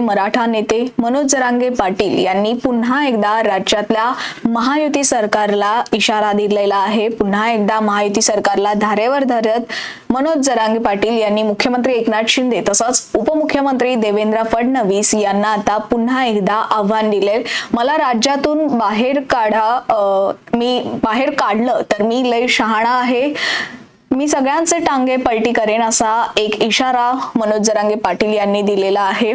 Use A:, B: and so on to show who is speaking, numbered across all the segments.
A: मराठा नेते मनोज जरांगे पाटील यांनी पुन्हा एकदा राज्यातल्या महायुती सरकारला इशारा दिलेला आहे. पुन्हा एकदा महायुती सरकारला धारेवर धरत मनोज जरांगे पाटील यांनी मुख्यमंत्री एकनाथ शिंदे तसंच उपमुख्यमंत्री देवेंद्र फडणवीस यांना आता पुन्हा एकदा आव्हान दिले मला राज्यातून बाहेर काढा मी बाहेर काढलं तर मी लय शहाणा आहे. मी सगळ्यांचे टांगे पलटी करेन असा एक इशारा मनोज जरांगे पाटील यांनी दिलेला आहे.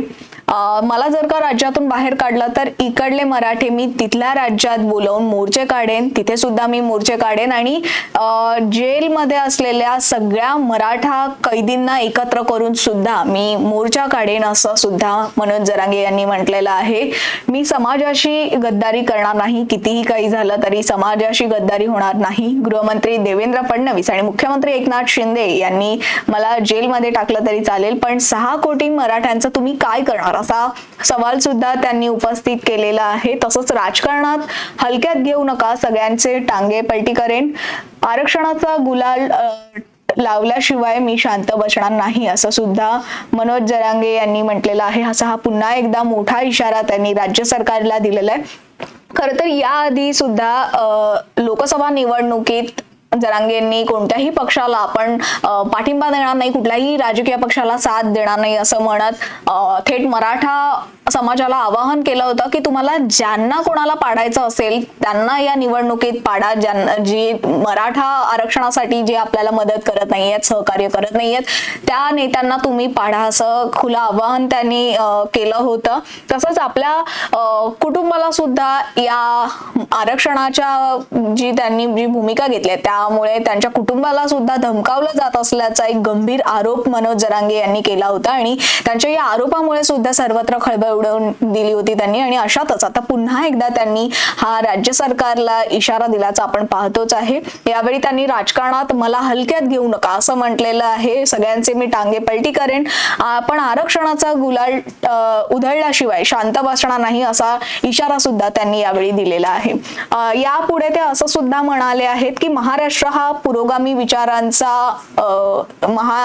A: मला जर का राज्यातून बाहेर काढलं तर इकडले मराठे मी तिथल्या राज्यात बोलवून मोर्चे काढेन तिथे सुद्धा मी मोर्चे काढेन आणि जेलमध्ये असलेल्या सगळ्या मराठा कैदींना एकत्र करून सुद्धा मी मोर्चा काढेन असं सुद्धा मनोज जरांगे यांनी म्हटलेलं आहे. मी समाजाशी गद्दारी करणार नाही कितीही काही झालं तरी समाजाशी गद्दारी होणार नाही. गृहमंत्री देवेंद्र फडणवीस आणि मुख्यमंत्री एकनाथ शिंदे यांनी मला जेलमध्ये टाकलं तरी चालेल पण सहा कोटी मराठ्यांचं तुम्ही काय करणार? असा सवाल सुद्धा त्यांनी उपस्थित केलेला आहे. तसंच राजकारणात हलक्यात घेऊ नका सगळ्यांचे टांगे पलटी करेन. आरक्षणाचा गुलाल लावल्याशिवाय मी शांत बसणार नाही असं सुद्धा मनोज जरांगे यांनी म्हटलेलं आहे. असा हा पुन्हा एकदा मोठा इशारा त्यांनी राज्य सरकारला दिलेला आहे. खरं तर याआधी सुद्धा लोकसभा निवडणुकीत जरांगेंनी कोणत्याही पक्षाला आपण पाठिंबा देणार नाही कुठल्याही राजकीय पक्षाला साथ देणार नाही असं म्हणत थेट मराठा समाजाला आवाहन केलं होतं की तुम्हाला ज्यांना कोणाला पाडायचं असेल त्यांना या निवडणुकीत पाडा. ज्यांना जी मराठा आरक्षणासाठी जे आपल्याला मदत करत नाहीयेत सहकार्य करत नाहीयेत त्या नेत्यांना तुम्ही पाडा असं खुलं आवाहन त्यांनी केलं होतं. तसंच आपल्या कुटुंबाला सुद्धा या आरक्षणाच्या जी त्यांनी जी भूमिका घेतली आहे त्यामुळे त्यांच्या कुटुंबाला सुद्धा धमकावलं जात असल्याचा एक गंभीर आरोप मनोज जरांगे यांनी केला होता. आणि त्यांच्या या आरोपामुळे सुद्धा सर्वत्र खळबळ उडवून दिली होती त्यांनी. आणि अशातच आता पुन्हा एकदा त्यांनी हा राज्य सरकारला इशारा दिल्याचा आपण पाहतोच आहे. यावेळी त्यांनी राजकारणात मला हलक्यात घेऊ नका असं म्हटलेलं आहे. सगळ्यांचे मी टांगे पलटी करेन. आपण आरक्षणाचा गुलाल उधळल्याशिवाय शांत बसणार नाही असा इशारा सुद्धा त्यांनी यावेळी दिलेला आहे. यापुढे ते असं सुद्धा म्हणाले आहेत की महाराष्ट्र हा पुरोगामी विचारांचा महा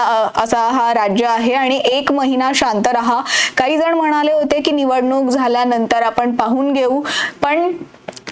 A: असा हा राज्य आहे. आणि एक महिना शांत राहा. काही जण म्हणाले होते की निवडणूक झाल्यानंतर आपण पाहून घेऊ. पण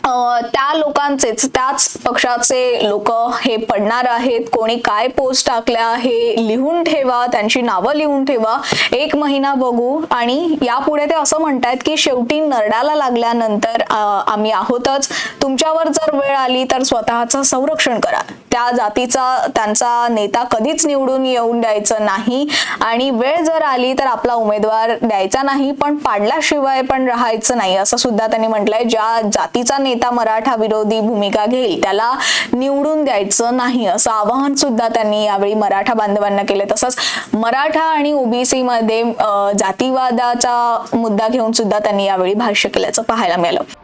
A: त्या लोकांचेच त्याच पक्षाचे लोक हे पडणार आहेत. कोणी काय पोस्ट टाकल्या हे लिहून ठेवा त्यांची नावं लिहून ठेवा. एक महिना बघू. आणि यापुढे ते असं म्हणतायत की शेवटी नरडाला लागल्यानंतर आम्ही आहोतच. तुमच्यावर जर वेळ आली तर स्वतःचं संरक्षण करा. त्या जातीचा त्यांचा नेता कधीच निवडून येऊन द्यायचं नाही. आणि वेळ जर आली तर आपला उमेदवार द्यायचा नाही पण पाडल्याशिवाय पण राहायचं नाही असं सुद्धा त्यांनी म्हटलंय. ज्या जातीचा नेता मराठा विरोधी भूमिका घेईल त्याला निवडून द्यायचं नाही असं आवाहन सुद्धा त्यांनी यावेळी मराठा बांधवांना केलं. तसंच मराठा आणि ओबीसी मध्ये जातीवादाचा मुद्दा घेऊन सुद्धा त्यांनी यावेळी भाष्य केल्याचं पाहायला मिळालं.